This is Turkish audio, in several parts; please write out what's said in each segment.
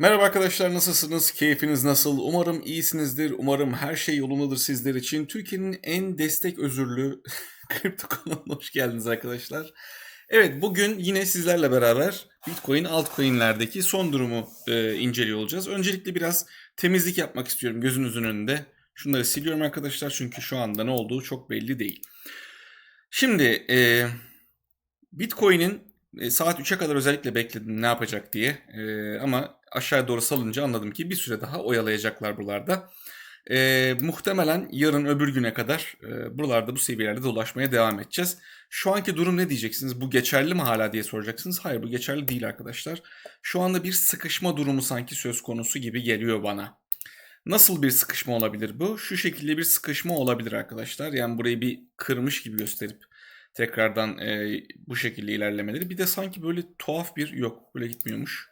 Merhaba arkadaşlar nasılsınız? Keyfiniz nasıl? Umarım iyisinizdir. Umarım her şey yolundadır sizler için. Türkiye'nin en destek özürlü kripto kanalına hoş geldiniz arkadaşlar. Evet bugün yine sizlerle beraber Bitcoin altcoin'lerdeki son durumu e, inceliyor olacağız. Öncelikle biraz temizlik yapmak istiyorum gözünüzün önünde. Şunları siliyorum arkadaşlar çünkü şu anda ne olduğu çok belli değil. Şimdi e, Bitcoin'in e, saat 3'e kadar özellikle bekledim ne yapacak diye. E, ama aşağıya doğru salınca anladım ki bir süre daha oyalayacaklar buralarda. E, muhtemelen yarın öbür güne kadar e, buralarda bu seviyelerde dolaşmaya devam edeceğiz. Şu anki durum ne diyeceksiniz? Bu geçerli mi hala diye soracaksınız. Hayır bu geçerli değil arkadaşlar. Şu anda bir sıkışma durumu sanki söz konusu gibi geliyor bana. Nasıl bir sıkışma olabilir bu? Şu şekilde bir sıkışma olabilir arkadaşlar. Yani burayı bir kırmış gibi gösterip tekrardan e, bu şekilde ilerlemeleri. Bir de sanki böyle tuhaf bir yok böyle gitmiyormuş.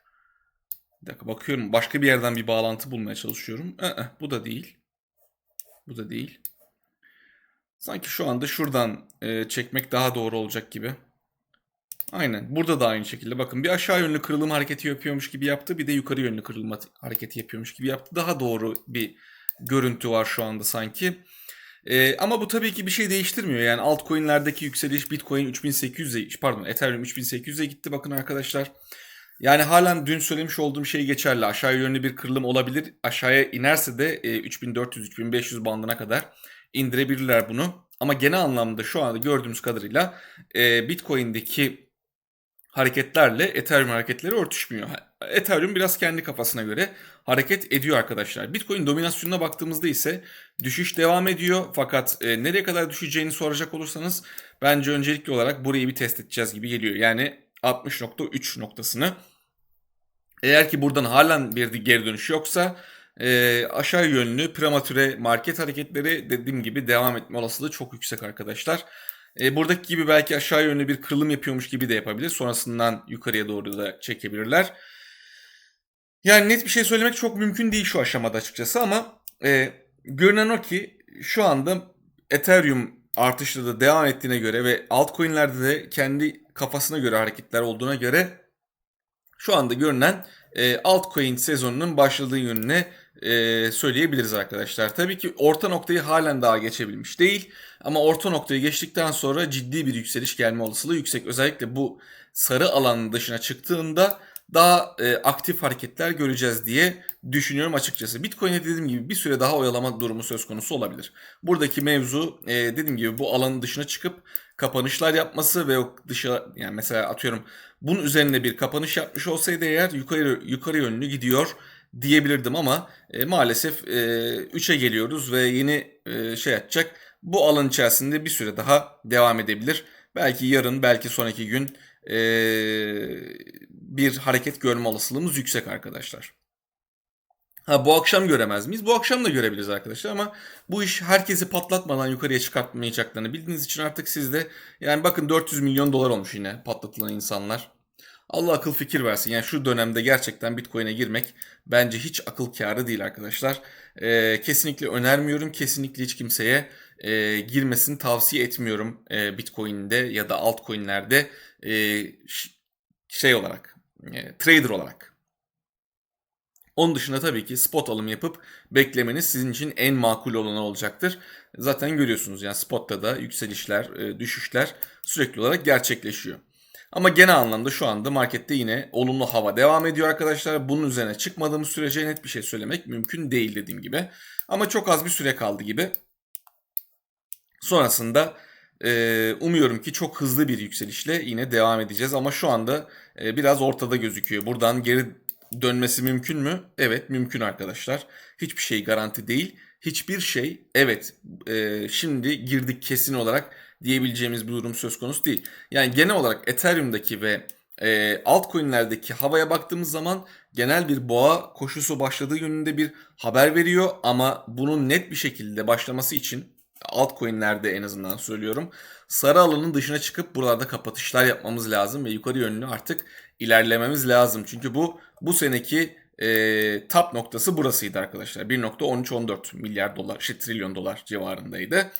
Bir dakika bakıyorum başka bir yerden bir bağlantı bulmaya çalışıyorum. Ee, bu da değil. Bu da değil. Sanki şu anda şuradan e, çekmek daha doğru olacak gibi. Aynen. Burada da aynı şekilde. Bakın bir aşağı yönlü kırılım hareketi yapıyormuş gibi yaptı. Bir de yukarı yönlü kırılım hareketi yapıyormuş gibi yaptı. Daha doğru bir görüntü var şu anda sanki. Ee, ama bu tabii ki bir şey değiştirmiyor. Yani altcoin'lerdeki yükseliş Bitcoin 3800'e pardon Ethereum 3800'e gitti bakın arkadaşlar. Yani halen dün söylemiş olduğum şey geçerli. Aşağı yönlü bir kırılım olabilir. Aşağıya inerse de e, 3400-3500 bandına kadar indirebilirler bunu. Ama genel anlamda şu anda gördüğümüz kadarıyla e, Bitcoin'deki hareketlerle Ethereum hareketleri örtüşmüyor. Ethereum biraz kendi kafasına göre hareket ediyor arkadaşlar. Bitcoin dominasyonuna baktığımızda ise düşüş devam ediyor. Fakat e, nereye kadar düşeceğini soracak olursanız bence öncelikli olarak burayı bir test edeceğiz gibi geliyor. Yani 60.3 noktasını. Eğer ki buradan halen bir geri dönüş yoksa e, aşağı yönlü prematüre market hareketleri dediğim gibi devam etme olasılığı çok yüksek arkadaşlar. E, buradaki gibi belki aşağı yönlü bir kırılım yapıyormuş gibi de yapabilir. Sonrasından yukarıya doğru da çekebilirler. Yani net bir şey söylemek çok mümkün değil şu aşamada açıkçası ama e, görünen o ki şu anda Ethereum artışla da devam ettiğine göre ve altcoin'lerde de kendi kafasına göre hareketler olduğuna göre şu anda görünen e, altcoin sezonunun başladığı yönüne e, söyleyebiliriz arkadaşlar. Tabii ki orta noktayı halen daha geçebilmiş değil ama orta noktayı geçtikten sonra ciddi bir yükseliş gelme olasılığı yüksek. Özellikle bu sarı alanın dışına çıktığında daha e, aktif hareketler göreceğiz diye düşünüyorum açıkçası. Bitcoin'e dediğim gibi bir süre daha oyalama durumu söz konusu olabilir. Buradaki mevzu e, dediğim gibi bu alanın dışına çıkıp kapanışlar yapması ve o dışa yani mesela atıyorum bunun üzerine bir kapanış yapmış olsaydı eğer yukarı yukarı yönlü gidiyor diyebilirdim ama e, maalesef e, 3'e geliyoruz ve yeni e, şey yapacak. Bu alan içerisinde bir süre daha devam edebilir. Belki yarın belki sonraki gün e, bir hareket görme olasılığımız yüksek arkadaşlar. Ha bu akşam göremez miyiz? Bu akşam da görebiliriz arkadaşlar ama bu iş herkesi patlatmadan yukarıya çıkartmayacaklarını bildiğiniz için artık sizde yani bakın 400 milyon dolar olmuş yine patlatılan insanlar. Allah akıl fikir versin. Yani şu dönemde gerçekten Bitcoin'e girmek bence hiç akıl kârı değil arkadaşlar. Ee, kesinlikle önermiyorum. Kesinlikle hiç kimseye e, girmesini tavsiye etmiyorum e, Bitcoin'de ya da altcoin'lerde e, şey olarak, e, trader olarak. Onun dışında tabii ki spot alım yapıp beklemeniz sizin için en makul olanı olacaktır. Zaten görüyorsunuz yani spotta da yükselişler, e, düşüşler sürekli olarak gerçekleşiyor. Ama genel anlamda şu anda markette yine olumlu hava devam ediyor arkadaşlar. Bunun üzerine çıkmadığımız sürece net bir şey söylemek mümkün değil dediğim gibi. Ama çok az bir süre kaldı gibi. Sonrasında e, umuyorum ki çok hızlı bir yükselişle yine devam edeceğiz. Ama şu anda e, biraz ortada gözüküyor. Buradan geri dönmesi mümkün mü? Evet mümkün arkadaşlar. Hiçbir şey garanti değil. Hiçbir şey evet e, şimdi girdik kesin olarak diyebileceğimiz bir durum söz konusu değil. Yani genel olarak Ethereum'daki ve e, altcoin'lerdeki havaya baktığımız zaman genel bir boğa koşusu başladığı yönünde bir haber veriyor ama bunun net bir şekilde başlaması için altcoin'lerde en azından söylüyorum. Sarı alanın dışına çıkıp buralarda kapatışlar yapmamız lazım ve yukarı yönlü artık ilerlememiz lazım. Çünkü bu bu seneki e, top noktası burasıydı arkadaşlar. 1.13-14 milyar dolar, şey trilyon dolar civarındaydı.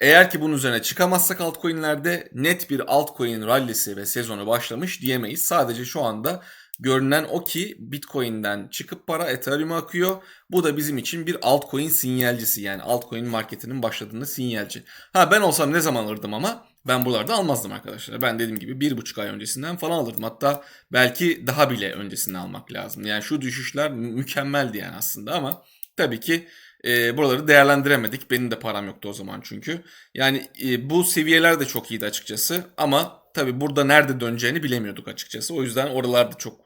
Eğer ki bunun üzerine çıkamazsak altcoin'lerde net bir altcoin rallisi ve sezonu başlamış diyemeyiz. Sadece şu anda görünen o ki Bitcoin'den çıkıp para Ethereum'a akıyor. Bu da bizim için bir altcoin sinyalcisi yani altcoin marketinin başladığında sinyalci. Ha ben olsam ne zaman alırdım ama ben buralarda almazdım arkadaşlar. Ben dediğim gibi bir buçuk ay öncesinden falan alırdım. Hatta belki daha bile öncesinde almak lazım. Yani şu düşüşler mükemmeldi yani aslında ama tabii ki e, buraları değerlendiremedik. Benim de param yoktu o zaman çünkü. Yani e, bu seviyeler de çok iyiydi açıkçası ama tabii burada nerede döneceğini bilemiyorduk açıkçası. O yüzden oralarda çok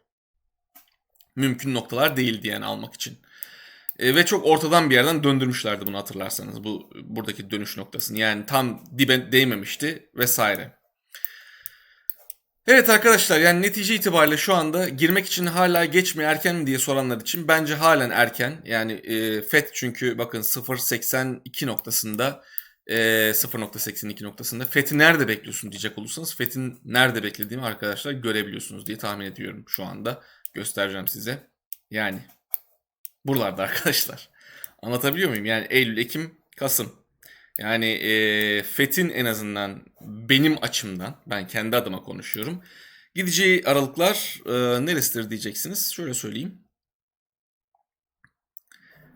mümkün noktalar değildi yani almak için. E, ve çok ortadan bir yerden döndürmüşlerdi bunu hatırlarsanız bu buradaki dönüş noktasını. Yani tam dibe değmemişti vesaire. Evet arkadaşlar yani netice itibariyle şu anda girmek için hala geç mi erken mi diye soranlar için bence halen erken. Yani e, FED çünkü bakın 0.82 noktasında e, 0.82 noktasında FED'i nerede bekliyorsun diyecek olursanız FED'in nerede beklediğimi arkadaşlar görebiliyorsunuz diye tahmin ediyorum şu anda. Göstereceğim size. Yani buralarda arkadaşlar. Anlatabiliyor muyum? Yani Eylül, Ekim, Kasım. Yani e, FET'in en azından benim açımdan, ben kendi adıma konuşuyorum. Gideceği aralıklar e, neresidir diyeceksiniz. Şöyle söyleyeyim.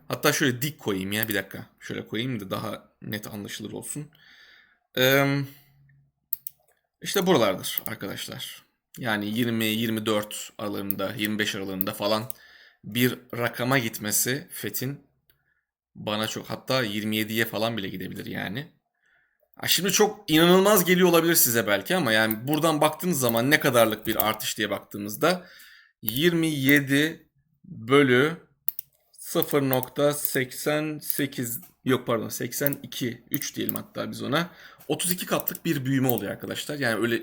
Hatta şöyle dik koyayım ya bir dakika. Şöyle koyayım da daha net anlaşılır olsun. E, işte buralardır arkadaşlar. Yani 20-24 aralarında, 25 aralarında falan bir rakama gitmesi FET'in bana çok hatta 27'ye falan bile gidebilir yani. Şimdi çok inanılmaz geliyor olabilir size belki ama yani buradan baktığınız zaman ne kadarlık bir artış diye baktığımızda 27 bölü 0.88 yok pardon 82 3 diyelim hatta biz ona 32 katlık bir büyüme oluyor arkadaşlar. Yani öyle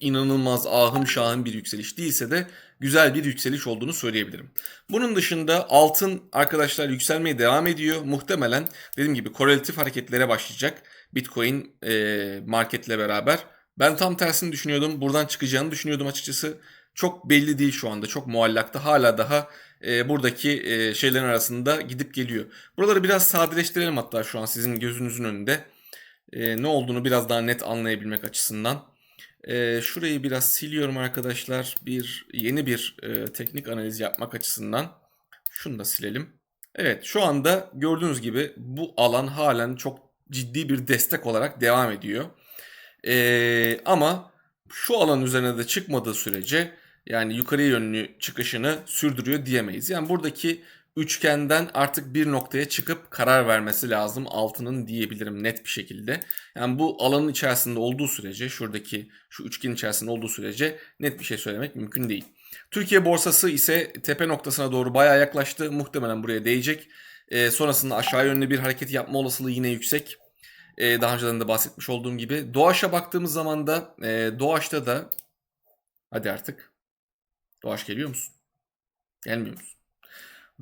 inanılmaz ahım şahım bir yükseliş değilse de güzel bir yükseliş olduğunu söyleyebilirim. Bunun dışında altın arkadaşlar yükselmeye devam ediyor. Muhtemelen dediğim gibi korelatif hareketlere başlayacak Bitcoin e, marketle beraber. Ben tam tersini düşünüyordum. Buradan çıkacağını düşünüyordum açıkçası. Çok belli değil şu anda. Çok muallakta. Hala daha e, buradaki e, şeylerin arasında gidip geliyor. Buraları biraz sadeleştirelim hatta şu an sizin gözünüzün önünde. E, ne olduğunu biraz daha net anlayabilmek açısından. E, şurayı biraz siliyorum arkadaşlar. Bir yeni bir e, teknik analiz yapmak açısından. Şunu da silelim. Evet şu anda gördüğünüz gibi bu alan halen çok ciddi bir destek olarak devam ediyor. E, ama şu alan üzerine de çıkmadığı sürece yani yukarıya yönlü çıkışını sürdürüyor diyemeyiz. Yani buradaki üçgenden artık bir noktaya çıkıp karar vermesi lazım altının diyebilirim net bir şekilde. Yani bu alanın içerisinde olduğu sürece şuradaki şu üçgen içerisinde olduğu sürece net bir şey söylemek mümkün değil. Türkiye borsası ise tepe noktasına doğru bayağı yaklaştı. Muhtemelen buraya değecek. E, sonrasında aşağı yönlü bir hareket yapma olasılığı yine yüksek. E, daha önceden de bahsetmiş olduğum gibi. Doğaç'a baktığımız zaman da e, Doğaç'ta da hadi artık. Doğaç geliyor musun? Gelmiyor musun?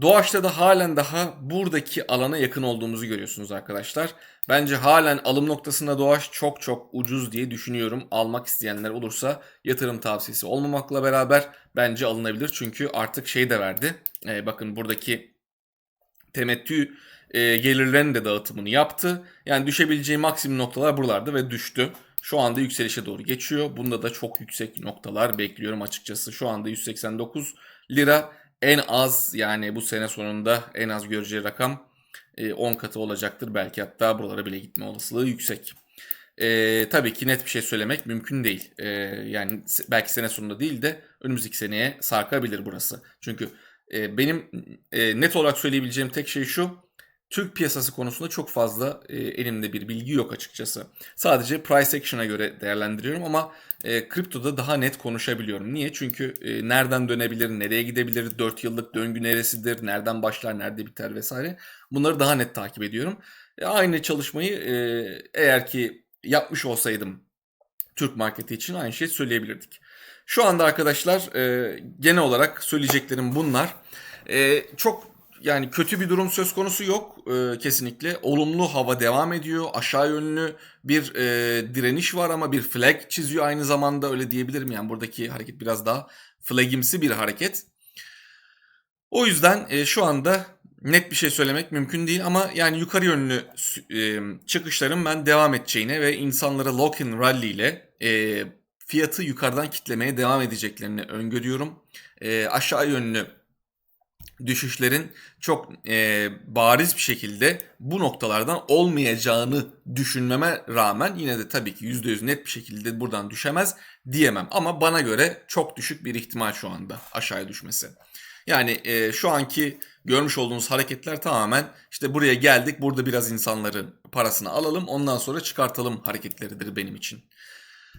Doğaç'ta da halen daha buradaki alana yakın olduğumuzu görüyorsunuz arkadaşlar. Bence halen alım noktasında Doğaç çok çok ucuz diye düşünüyorum. Almak isteyenler olursa yatırım tavsiyesi olmamakla beraber bence alınabilir. Çünkü artık şey de verdi. Ee, bakın buradaki temettü e, gelirlerinin de dağıtımını yaptı. Yani düşebileceği maksimum noktalar buralarda ve düştü. Şu anda yükselişe doğru geçiyor. Bunda da çok yüksek noktalar bekliyorum açıkçası. Şu anda 189 lira en az yani bu sene sonunda en az göreceği rakam 10 e, katı olacaktır. Belki hatta buralara bile gitme olasılığı yüksek. E, tabii ki net bir şey söylemek mümkün değil. E, yani belki sene sonunda değil de önümüzdeki seneye sarkabilir burası. Çünkü e, benim e, net olarak söyleyebileceğim tek şey şu. Türk piyasası konusunda çok fazla e, elimde bir bilgi yok açıkçası. Sadece price action'a göre değerlendiriyorum ama e, kriptoda daha net konuşabiliyorum. Niye? Çünkü e, nereden dönebilir, nereye gidebilir, 4 yıllık döngü neresidir, nereden başlar, nerede biter vesaire. Bunları daha net takip ediyorum. E, aynı çalışmayı e, eğer ki yapmış olsaydım Türk marketi için aynı şeyi söyleyebilirdik. Şu anda arkadaşlar e, genel olarak söyleyeceklerim bunlar. E, çok yani kötü bir durum söz konusu yok e, kesinlikle. Olumlu hava devam ediyor. Aşağı yönlü bir e, direniş var ama bir flag çiziyor aynı zamanda öyle diyebilirim. Yani buradaki hareket biraz daha flagimsi bir hareket. O yüzden e, şu anda net bir şey söylemek mümkün değil ama yani yukarı yönlü e, çıkışların ben devam edeceğine ve insanlara lock-in rally ile e, fiyatı yukarıdan kitlemeye devam edeceklerini öngörüyorum. Ee, aşağı yönlü düşüşlerin çok e, bariz bir şekilde bu noktalardan olmayacağını düşünmeme rağmen yine de tabii ki %100 net bir şekilde buradan düşemez diyemem. Ama bana göre çok düşük bir ihtimal şu anda aşağıya düşmesi. Yani e, şu anki görmüş olduğunuz hareketler tamamen işte buraya geldik burada biraz insanların parasını alalım ondan sonra çıkartalım hareketleridir benim için.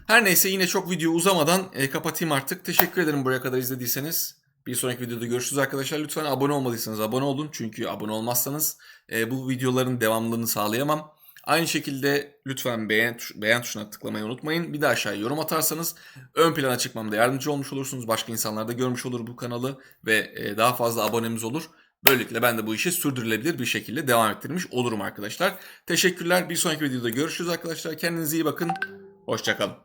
Her neyse yine çok video uzamadan e, kapatayım artık. Teşekkür ederim buraya kadar izlediyseniz. Bir sonraki videoda görüşürüz arkadaşlar. Lütfen abone olmadıysanız abone olun. Çünkü abone olmazsanız e, bu videoların devamlılığını sağlayamam. Aynı şekilde lütfen beğen, beğen tuşuna tıklamayı unutmayın. Bir de aşağıya yorum atarsanız ön plana çıkmamda yardımcı olmuş olursunuz. Başka insanlar da görmüş olur bu kanalı ve e, daha fazla abonemiz olur. Böylelikle ben de bu işi sürdürülebilir bir şekilde devam ettirmiş olurum arkadaşlar. Teşekkürler. Bir sonraki videoda görüşürüz arkadaşlar. Kendinize iyi bakın. Hoşçakalın.